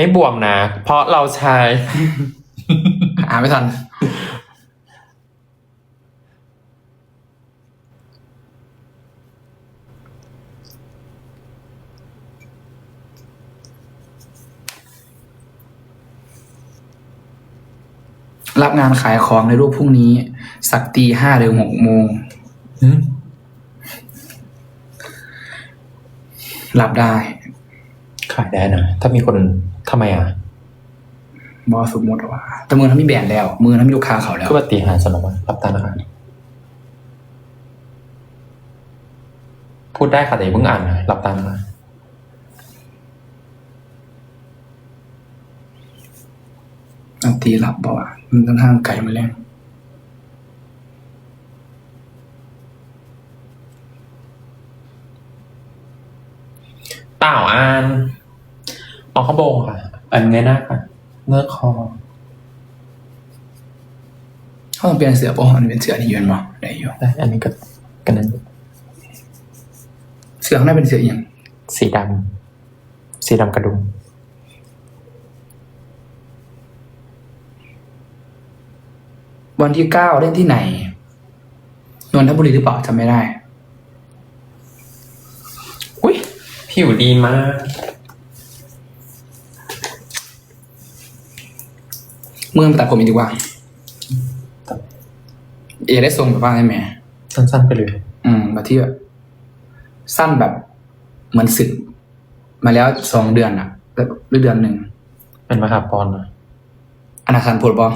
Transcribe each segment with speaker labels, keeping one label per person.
Speaker 1: ไม่บวมนะ เพราะเราใช้
Speaker 2: อ่านไม่ทัน รับงานขายของในรูปพรุ่งนี้ สักตีห้าหรือหกโมงรับได้
Speaker 1: ขายได้นะ ถ้ามีคน ทำไมอะ
Speaker 2: บอสมมติว่าแต่มือทำมีแบรนด์แล้ว มือทำมีลูกค้าเขาแล้ว
Speaker 1: ก็ปฏิหารสนองรับตามนะคะพูดได้ค่ะแต่อย่าเพิ่งอ่านนะรับตามนะคะ
Speaker 2: อันตีรับบอกว่ามันค่อนข้างไกลมาแล้ว
Speaker 1: เปล่าอ่านออก ข้างบงค่ะอันไงหน้าค่ะเงือกคอ
Speaker 2: เขาต้องเปลี่ยนเสือป่ะมันเป็นเสือที่ยืนบ่ได้อยู่
Speaker 1: ได้อันนี้ก็กันนั้น
Speaker 2: เสือข้างในเป็นเสืออหย่าง
Speaker 1: สีดำสีดำกระดุม
Speaker 2: วันที่เก้าเล่นที่ไหนนนทบุรีหรือเปล่าจำไม่ได้
Speaker 1: อุ้ยผิวดีมาก
Speaker 2: เมื่อมาตัดผมอีกดีกว่าเอได้ทรงแบบว่าได้ไหม
Speaker 1: สั้นๆไปเลย
Speaker 2: อืมแบบที่แบบสั้นแบบเหมือนสึก มาแล้วสองเดือนอะหรือเดือนหนึ่ง
Speaker 1: เป็นมหาปอนนะ
Speaker 2: อนาคารปวดบอ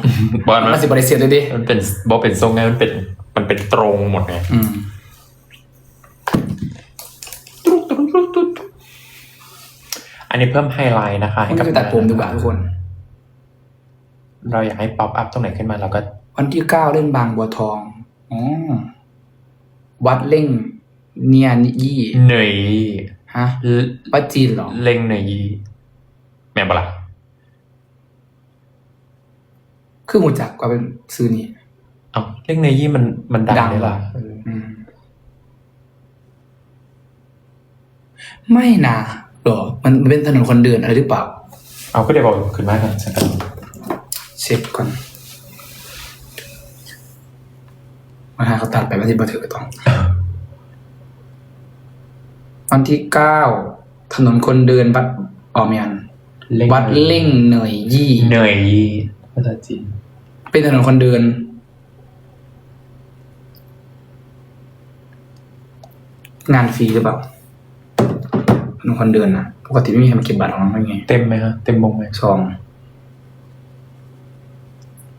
Speaker 1: บอล
Speaker 2: มั
Speaker 1: มันน
Speaker 2: สิบริเซียเลยดิ
Speaker 1: มันเป็นบอลเป็นทรงไงมันเป็น มันเป็นตรงหมดไง
Speaker 2: อืม
Speaker 1: อันนี้เพิ่มไฮไลท์นะคะให้
Speaker 2: ให้
Speaker 1: กั
Speaker 2: กั
Speaker 1: บบ
Speaker 2: ตัดผมดีกว่าทุกคน
Speaker 1: เราอยากให้ป๊อปอัพตรงไหนขึ้นมาเราก็
Speaker 2: วันที่เก้าเล่นบางบัวทองอ๋อวัดเล่ง เนียนยี่
Speaker 1: เหนื่อย
Speaker 2: ฮะวัดจีนเหรอ
Speaker 1: เล็งเหนื่อยแม่นปะล่ะ
Speaker 2: คือหมูจักกว่าเป็นซื้อนี่
Speaker 1: เอ้าเล็งเหนื่อยมันมันดัง
Speaker 2: ดัง
Speaker 1: เลยล่ะ
Speaker 2: ว่ะ
Speaker 1: เออ
Speaker 2: อืมไม่นะหรอมันมันเป็นถนนคนเดินอะไรหรือเปล่า
Speaker 1: เอาก็เดี๋ยวบอกขึ้นมากันสักกัน
Speaker 2: เช็คก่อนมาหาเขาตัดไปวันที่บันทึกต้องวันที่เก้าถนนคนเดินวัดออมยันวัดเล่งเหนื่อยยี่
Speaker 1: เหนื่อยภาษาจีน
Speaker 2: เป็นถนนคนเดิน งานฟรีหรือเปล่าถนนคนเดินนะปกติไม่มีใครมาเก็บบัตรของมันไม่ไง
Speaker 1: เต็มไหมฮะเต็มวงไหม
Speaker 2: สอง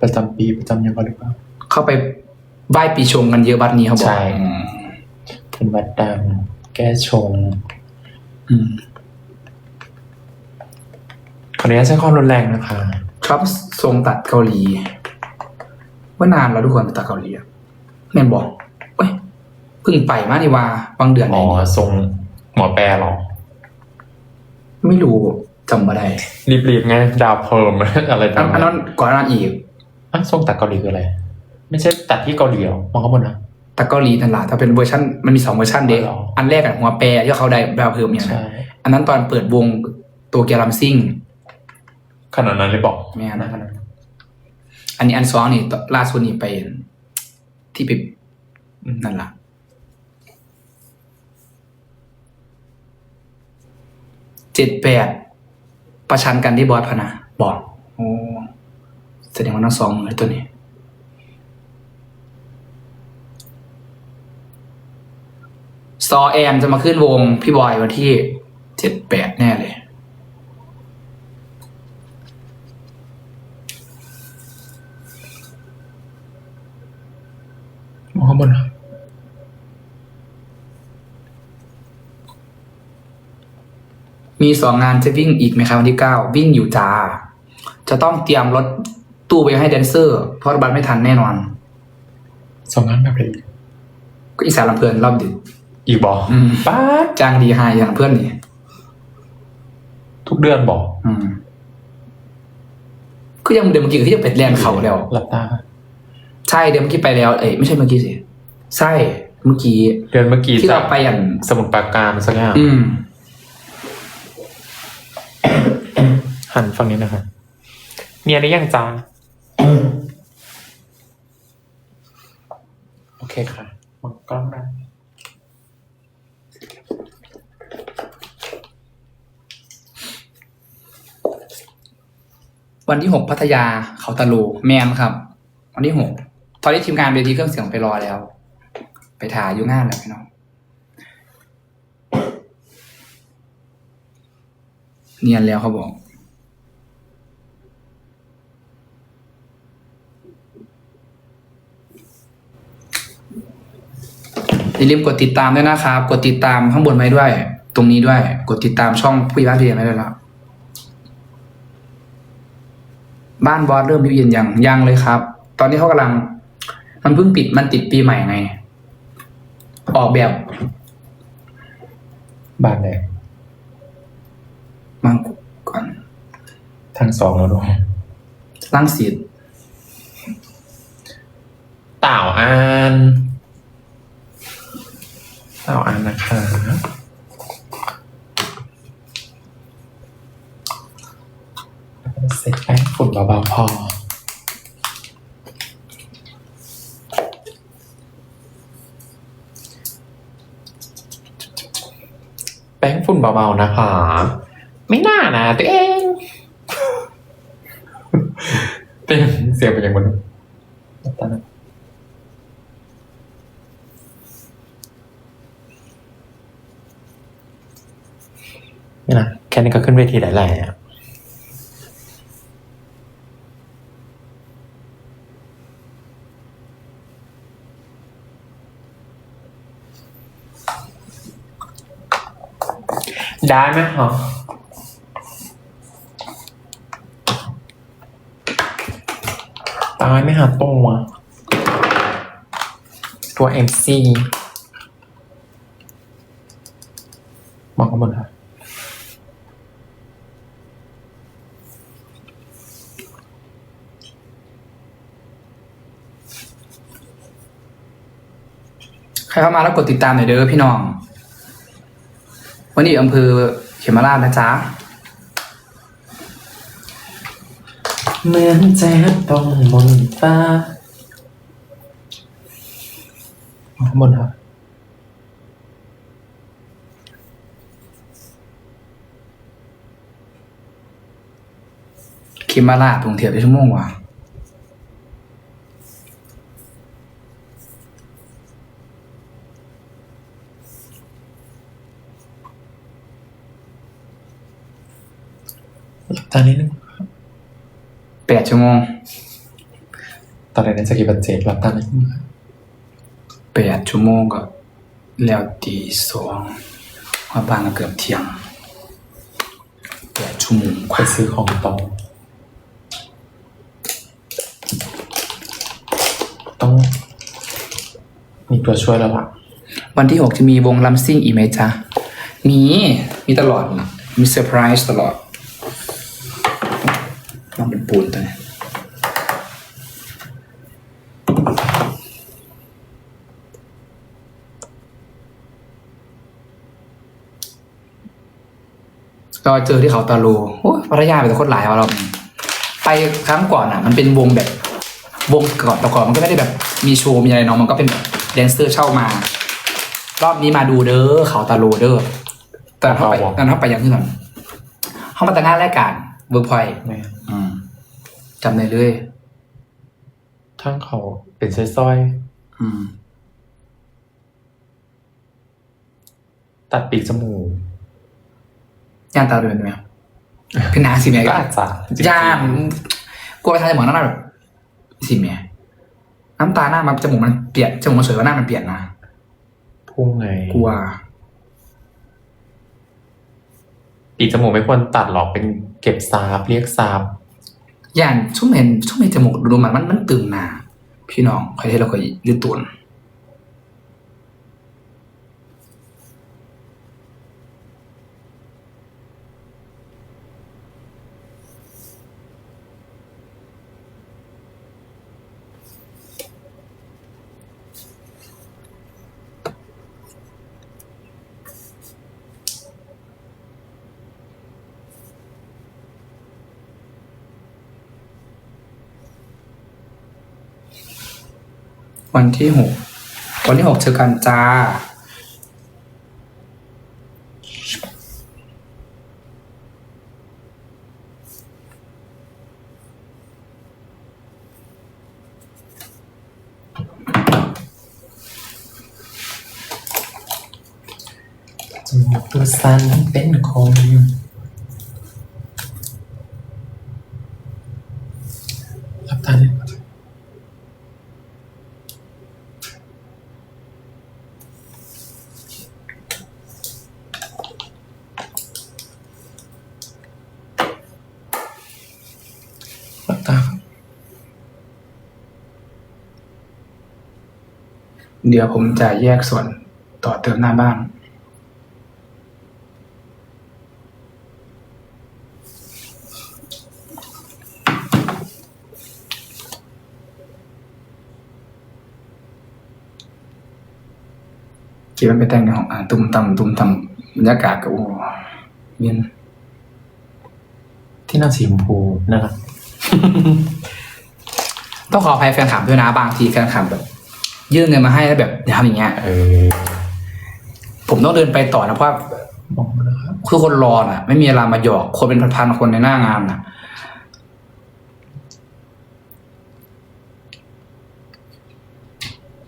Speaker 1: ประจำปีประจำยังก็หรือเปล่า
Speaker 2: เข้าไปไหว้ปีชงกันเยอะบัตรนี้เขาบอก
Speaker 1: ใช่
Speaker 2: อืม
Speaker 1: เป็นวัดดัง แก้ชง
Speaker 2: อืม
Speaker 1: ขออนุญาตใช้ความรุนแรงนะคะ
Speaker 2: ชอบทรงตัดเกาหลี ว่านานแล้วทุกคนตัดเกาหลีอะแม่นบอกเอ้ยเพิ่งไปมานี่ว่าบางเดือน
Speaker 1: หมอ
Speaker 2: เอง
Speaker 1: ทรงหมอแปรหรอ
Speaker 2: ไม่รู้จำมาได้
Speaker 1: รีบๆไงดาวเพิ่ม อะไร
Speaker 2: อัน
Speaker 1: ทำ
Speaker 2: อันนั้นก่อนหน้านั้นอีก
Speaker 1: อะทรงตัดเกาหลีคืออะไร ไม่ใช่ตัดที่เกาหลีหรอมองข้างบนนะ
Speaker 2: แต่เกาหลีนั่นแหละถ้าเป็นเวอร์ชันมันมีสองเวอร์ชันเด็ก
Speaker 1: อ๋อเหรอ
Speaker 2: อันแรกอะหัวแปรที่เขาได้แบบเพิ่มอย่าง
Speaker 1: ใช่
Speaker 2: นั้นอันนั้นตอนเปิดวงตัวเกียร์ลัมซิ่ง
Speaker 1: ขนาดนั้นเลยบอก
Speaker 2: แม่นะ
Speaker 1: ขนาดนั้น
Speaker 2: อันนี้อันสองนี่ตล่าสุดนี่ไปที่ไป
Speaker 1: อืม
Speaker 2: นั่นแหละเจ็ดแปดประชันกันที่บอสพะนะบอกโอ้ แสดงว่าทั้งสองเลยตัวนี้ซอแอนจะมาขึ้นวงพี่บอยวันที่เจ็ดแปดแน่เลย
Speaker 1: มองข้างบนนะ
Speaker 2: มีสองงานจะวิ่งอีกไหมครับวันที่เก้าวิ่งอยู่จ้า จะต้องเตรียมรถ ตู้ไปให้แดนเซอร์ เพราะบัตรไม่ทันแน่นอน
Speaker 1: สองงานแบบไหน
Speaker 2: ก็อีสานลำเพลินรอบดึก
Speaker 1: อีกบอก
Speaker 2: อืม
Speaker 1: ป้าด
Speaker 2: จ้างดีไฮอย่างเพื่อนนี่
Speaker 1: ทุกเดือนบอก
Speaker 2: อืมก็ยังเดิมเมื่อกี้ก็ยังเป็ดแลนเขาแล้ว
Speaker 1: หลับตา
Speaker 2: ใช่เดิมเมื่อกี้ไปแล้ว เอ้ยไม่ใช่เมื่อกี้สิใช่เมื่อกี้
Speaker 1: เดือนเมื่อกี้
Speaker 2: ที่
Speaker 1: จา
Speaker 2: เรา
Speaker 1: ก
Speaker 2: ไปอย่าง
Speaker 1: สมุทรปราการสักอย่าง
Speaker 2: อืม
Speaker 1: ฮหันฝั่งนี้นะคะมีอะไรยังจ้า โอเคค่ะมองกล้องได้
Speaker 2: วันที่หกพัทยาเขาตะลูแมนครับ วันที่หกตอนนี้ทีมงานเวทีเครื่องเสียงไปรอแล้ว ไปถ่ายอยู่งานแล้วพี่น้องเนียนแล้วเขาบอก อย่าลืมกดติดตามด้วยนะครับ กดติดตามข้างบนไว้ด้วย ตรงนี้ด้วย กดติดตามช่องผู้ใหญ่บ้านเพียงไว้ด้วยแล้วบ้านบอสเริ่มพิเย็นยังยังเลยครับ ตอนนี้เขากำลัง มันเพิ่งปิดมันติดปีใหม่ไง ออกแบบ
Speaker 1: บ้านแดง
Speaker 2: มังก่อน
Speaker 1: ทางสองแล้วด้วย
Speaker 2: ร่างสีด
Speaker 1: เต่าอาน เต่าอานนะคะเสร็จแป้งฝุ่นเบาๆพอแป้งฝุ่นเบาๆนะคะ ไม่น่านะตัวเอง เต้นเสียงเป็นอย่างมันตอนนั้นนี่นะแค่นี้ก็ขึ้นเวทีหลายๆอะได้ไหมฮะตายไม่หาตัวตัว MC มซีบองข้างบนครั
Speaker 2: ครเข้ามาแล้วกดติดตามหน่อยเด้อพี่น้อง วันนี้อยู่อำเภอเขมราชนะจ๊ะ
Speaker 1: เหมือนแจ๊บตรงบนฟ้ามองข้างบนครับ
Speaker 2: เขมราชกรุงเทพได้ชั่วโมงว่ะ
Speaker 1: ตอนนี้นึง
Speaker 2: แปดชั่วโมง
Speaker 1: ตอนนี้น่าจะกี่บันเจ็ดหลับตานิดนึง
Speaker 2: แปดชั่วโมงก็ แล้วตีสองมาบ้านก็เกือบเที่ยงแปดชั่วโมงก
Speaker 1: ไป
Speaker 2: ว่า
Speaker 1: ซื้อของต่อต้อง มีตัวช่วยแล้วล่ะ
Speaker 2: วันที่หกจะมีวงลัมซิ่งอีกไหมจ๊ะ มี มีตลอดนะมีเซอร์ไพรส์ตลอดมันเป็นปูนตัวเนี้ยเราเจอที่เขาตาลูโอ้ยพัทยาเป็นแต่คนหลายเอาเรา ไปครั้งก่อนอะ มันเป็นวงแบบ วงก่อนแต่ก่อนมันก็ไม่ได้แบบมีโชว์มีอะไรเนาะมันก็เป็นแบบแดนเซอร์เช่ามารอบนี้มาดูเด้อเขาตาโลเด้อแต่เขาไป
Speaker 1: เขาบอก
Speaker 2: แต่เขาไปยังที่นั่นเขามาแต่งงานรายการเวิร์กพอย
Speaker 1: แม่
Speaker 2: อืม จำได้เลย
Speaker 1: ทั้งเขาเป็นสร้อย
Speaker 2: อืม
Speaker 1: ๆตัดปีกจมูก
Speaker 2: ย่านตาเรือนไหมคือหนาสิแม่
Speaker 1: ก็
Speaker 2: ก็
Speaker 1: อาจจะจริงๆ
Speaker 2: ย่านกลัวไปทางจมูกหน้าแบบสิแม่น้ำตาหน้ามันจมูกมันเปลี่ยนจมูกมันสวยกว่าหน้ามันเปลี่ยนนะ
Speaker 1: พุ่งไง
Speaker 2: กลัว
Speaker 1: ปีกจมูกไม่ควรตัดหรอกเป็นเก็บซาบเรียกซาบ
Speaker 2: ย่านชุ่มเห็นชุ่มเห็นจมูกดูมันมันมันตึงหนาพี่น้องใครที่เราเคยยืดตุน วันที่หกวันที่หกเจอกันจ้า
Speaker 1: จมูกตัวสั้นเป็นคมหลับตาเลยหลับตาครับ
Speaker 2: เดี๋ยวผมจะแยกส่วนต่อเติมหน้าบ้านเก็บมันไปแต่งในห้องอ่าตุ้มต่ำตุ้มต่ำบรรยากาศก็โอ้เย็น
Speaker 1: ที่นอนสีชมพูนะครับ
Speaker 2: ต้องขออภัยแฟนคลับด้วยนะบางทีแฟนคลับแบบ ยื่นเงินมาให้แล้วแบบอย่าทำอย่างเงี้ย
Speaker 1: เออ
Speaker 2: ผมต้องเดินไปต่อนะเพราะว่า
Speaker 1: บอกมาแล้วครับ
Speaker 2: คือคนรอน่ะ ไม่มีเวลามาหยอก คนเป็นพันๆคนในหน้างานน่ะ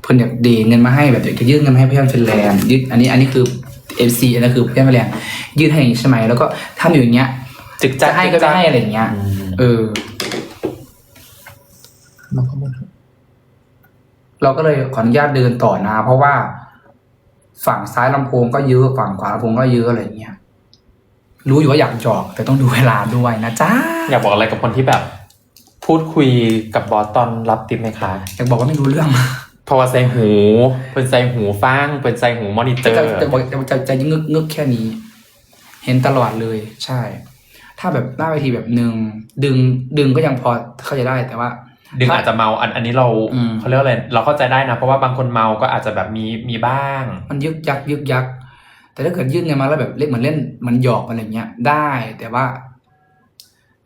Speaker 2: เพิ่นอยากเดเงินมาให้แบบอยากจะยื่นเงินมาให้เพื่อนฟินแลนด์ยื่นอันนี้ อันนี้คือเอฟซีอันนี้คือเพื่อนฟินแลนด์ยื่นให้อย่างนี้ใช่ไหมแล้วก็ทำอยู่อย่างเงี้ย
Speaker 1: จึก
Speaker 2: จะ
Speaker 1: จัก
Speaker 2: ให้ก็ไม่ให้อะไรอย่างเงี้ย
Speaker 1: อืม
Speaker 2: เออ
Speaker 1: มาข้างบนครับ
Speaker 2: เราก็เลยขออนุญาตเดินต่อนะ เพราะว่าฝั่งซ้ายลำโพงก็เยอะฝั่งขวาลำโพงก็เยอะอะไรอย่างเงี้ยรู้อยู่ว่าอยากจอก แต่ต้องดูเวลาด้วยนะจ๊ะ
Speaker 1: อยากบอกอะไรกับคนที่แบบ พูดคุยกับบอสตอนรับติปไหมคะ
Speaker 2: อยากบอกว่าไม่รู้เรื่อง
Speaker 1: เพราะว่าใส่หูเป็นใส่หูฟังเป็นใส่หูมอนิเตอ
Speaker 2: จะ
Speaker 1: ร์
Speaker 2: จะบอกจะจะจะงึกงึกแค่นี้ เห็นตลอดเลยใช่ ถ้าแบบหน้าเวทีแบบหนึ่งดึงดึงก็ยังพอเข้าใจได้แต่ว่า
Speaker 1: ดึงอาจจะเมาอันอันนี้เรา
Speaker 2: อืม
Speaker 1: เขาเรียกว่าอะไรเราเข้าใจได้นะ เพราะว่าบางคนเมาก็อาจจะแบบมีมีบ้าง
Speaker 2: มันยึกยักยึกยัก แต่ถ้าเกิดยื่นเงินมาแล้วแบบเล่นเหมือนเล่นเหมันหยอกอะไรเงี้ยได้ แต่ว่า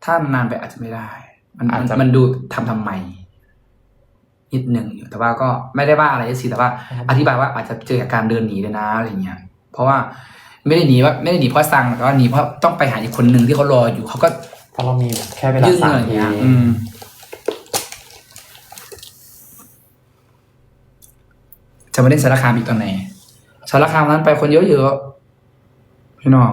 Speaker 2: ถ้านานไปอาจจะไม่ได้ มัน
Speaker 1: อาจ
Speaker 2: มัน
Speaker 1: จะ
Speaker 2: มันดูทำทำไมนิดหนึ่งอยู่แต่ว่าก็ไม่ได้ว่าอะไรสิแต่ว่า อธิบายว่าอาจจะเจอกับการเดินหนีเลยนะอะไรเงี้ย เพราะว่าไม่ได้หนีว่าไม่ได้หนีเพราะสั่งแต่ว่าหนีเพราะต้องไปหาอีกคนหนึ่งที่เขารออยู่เขาก็
Speaker 1: เพราะเรามีแค่เวลา
Speaker 2: ยื่น
Speaker 1: สา
Speaker 2: เงิ
Speaker 1: ม
Speaker 2: นอย่าง
Speaker 1: ที
Speaker 2: เงี้ยอื มจะมาเล่นสารคามอีกตอนไหนสารคามนั้นไปคนเยอะๆพี่น้อง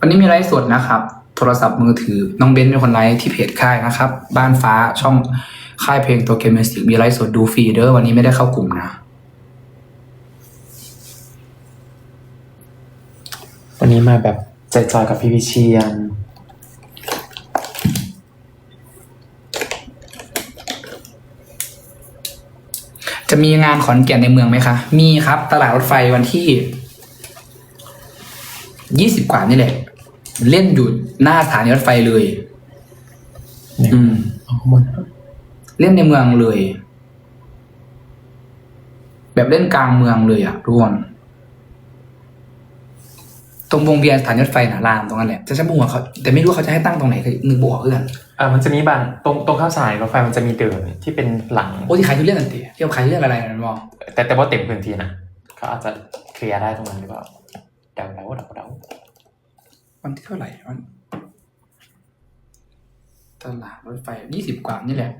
Speaker 2: วันนี้มีไลฟ์สดนะครับ โทรศัพท์มือถือ น้องเบนซ์เป็นคนไลฟ์ที่เพจค่ายนะครับ บ้านฟ้าช่องค่ายเพลงตัวเกมเมสิกมีไลฟ์สดดูฟรีเด้อวันนี้ไม่ได้เข้ากลุ่มนะ
Speaker 1: นนี้มาแบบใจจอยกับพี่วิเชียน
Speaker 2: จะมีงานขอนแก่นในเมืองไหมคะ มีครับตลาดรถไฟวันที่ยี่สิบกว่านี่แหละ เล่นอยู่หน้าสถานีรถไฟเลย
Speaker 1: เนี่ย
Speaker 2: อืม
Speaker 1: เอาข้างบนครับ
Speaker 2: เล่นในเมืองเลย แบบเล่นกลางเมืองเลยอะทุกคน ตรงวงเวียนสถานีรถไฟน่ะรามตรงนั้นแหละจะใช้บุ้งเขาแต่ไม่รู้ว่าเขาจะให้ตั้งตรงไหนก็นึกบออกเพื่อน
Speaker 1: อ่ามันจะมีบานตรงตรงข้าวสารรถไฟมันจะมีเดินที่เป็นหลัง
Speaker 2: โอ้ที่ขายทุเรียนนั่นติที่เขาขายทุเรียนอะไรนั่นมอง
Speaker 1: แต่แต่ว่าเต็มพื้นที่นะเขาอาจจะเคลียร์ได้ตรงนั้นหรือเปล่าเดาเดาเดาเดา
Speaker 2: วันที่เท่าไหร่วันตลาดรถไฟยี่สิบกว่านี่แหละ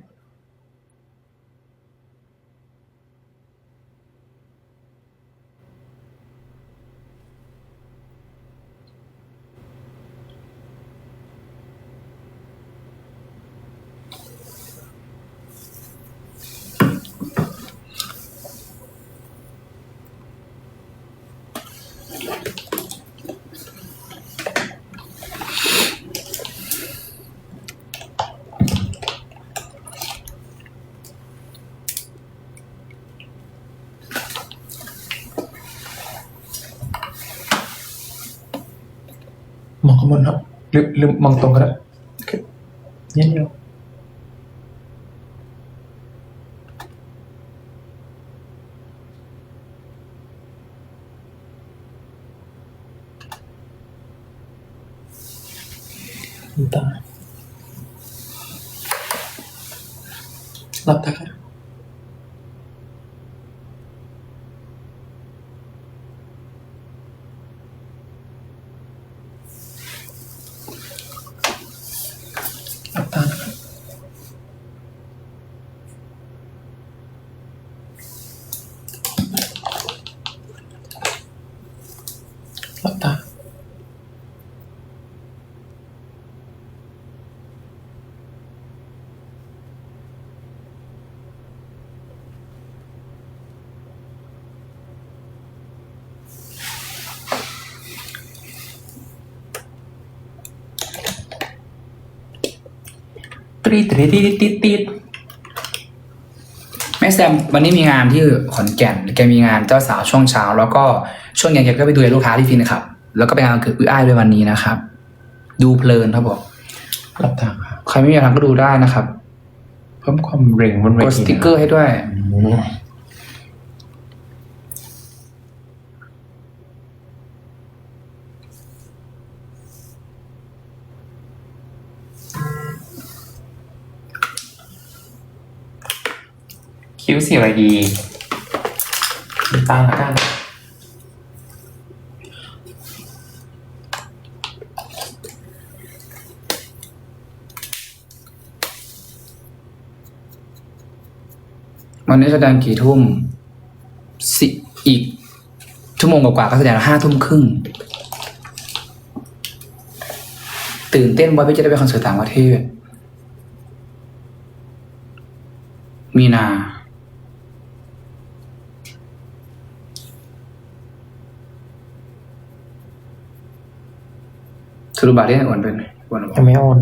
Speaker 1: ลืมลืมมองตรงก็ได้โอเคเงี้ยเดียวตาหลับตาครับ ตานะคะหลับ ตาตีดตีตีตีตี
Speaker 2: แม่แซมวันนี้มีงานที่ขอนแก่นแกมีงานเจ้าสาวช่วงเช้า แล้วก็ช่วงเย็นแกก็ไปดูแลลูกค้าที่ฟินนะครับ แล้วก็ไปงานวันเกิดอุ้ยอ้ายด้วยวันนี้นะครับ ดูเพลินครับบอก
Speaker 1: รับทางครับ
Speaker 2: ใครไม่มีทางก็ดูได้นะครับ
Speaker 1: เพิ่มความเร็งบนเว
Speaker 2: กด
Speaker 1: ที
Speaker 2: สติ๊กเกอร์ให้ด้วย
Speaker 1: อืม คิ้วสีอะไรดีตาลละกัน
Speaker 2: วันนี้แสดงกี่ทุ่มสิอีก ชั่วโมงกว่าๆก็แสดงห้าทุ่มครึ่ง ตื่นเต้นว่าพี่จะได้ไปคอนเสิร์ตต่างประเทศ มีนา สรุปบัตรได้อ้วนเป็นไงอ้วนบอก
Speaker 1: ยังไม่โอน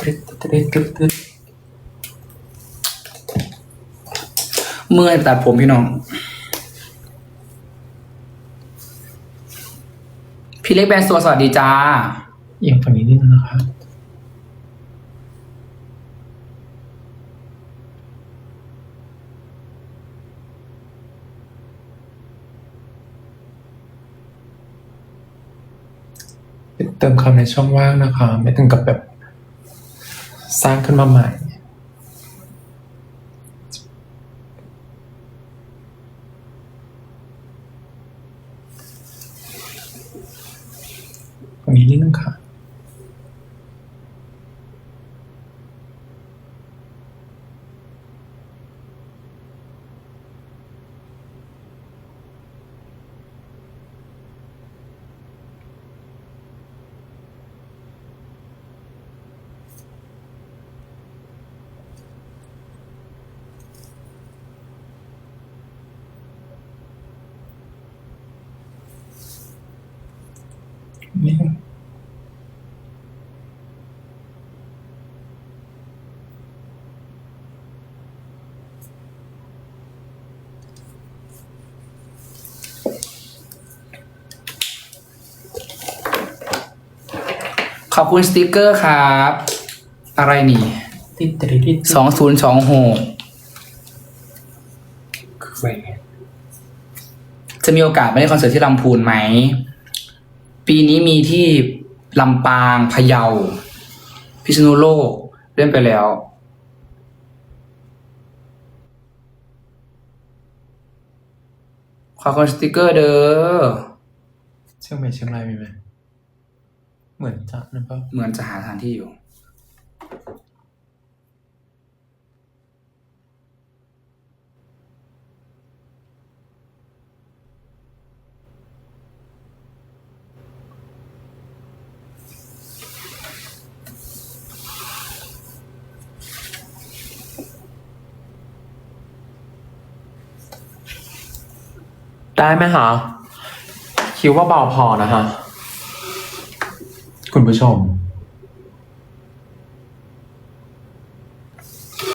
Speaker 1: ตริดตริดตริดตริด
Speaker 2: เมื่อยตัดผมพี่น้อง พี่เล็กแบรนด์ตัวสวัสดีจ้า
Speaker 1: เอียงฝั่งนี้นิดนึงนะคะ เติมคำในช่องว่างนะคะ ไม่ถึงกับแบบ สร้างขึ้นมาใหม่ ตรงนี้นิดนึงค่ะ
Speaker 2: ขอบคุณสติกเกอร์ครับ อะไรนี่
Speaker 1: ติดติดติด
Speaker 2: สองศูนย์สองหก
Speaker 1: คืออะไรไง
Speaker 2: จะมีโอกาสไปเล่นคอนเสิร์ตที่ลำพูนไหม ปีนี้มีที่ลำปางพะเยา พิษณุโลกเล่นไปแล้ว ขอบคุณสติกเกอร์เด้อ
Speaker 1: เชียงใหม่เชียงรายมีไหม เหมือนจะนะเปล่า
Speaker 2: เหมือนจะหาสถานที่อยู่
Speaker 1: ได้ไหมคะคิดว่าเบาพอนะคะ คุณผู้ชม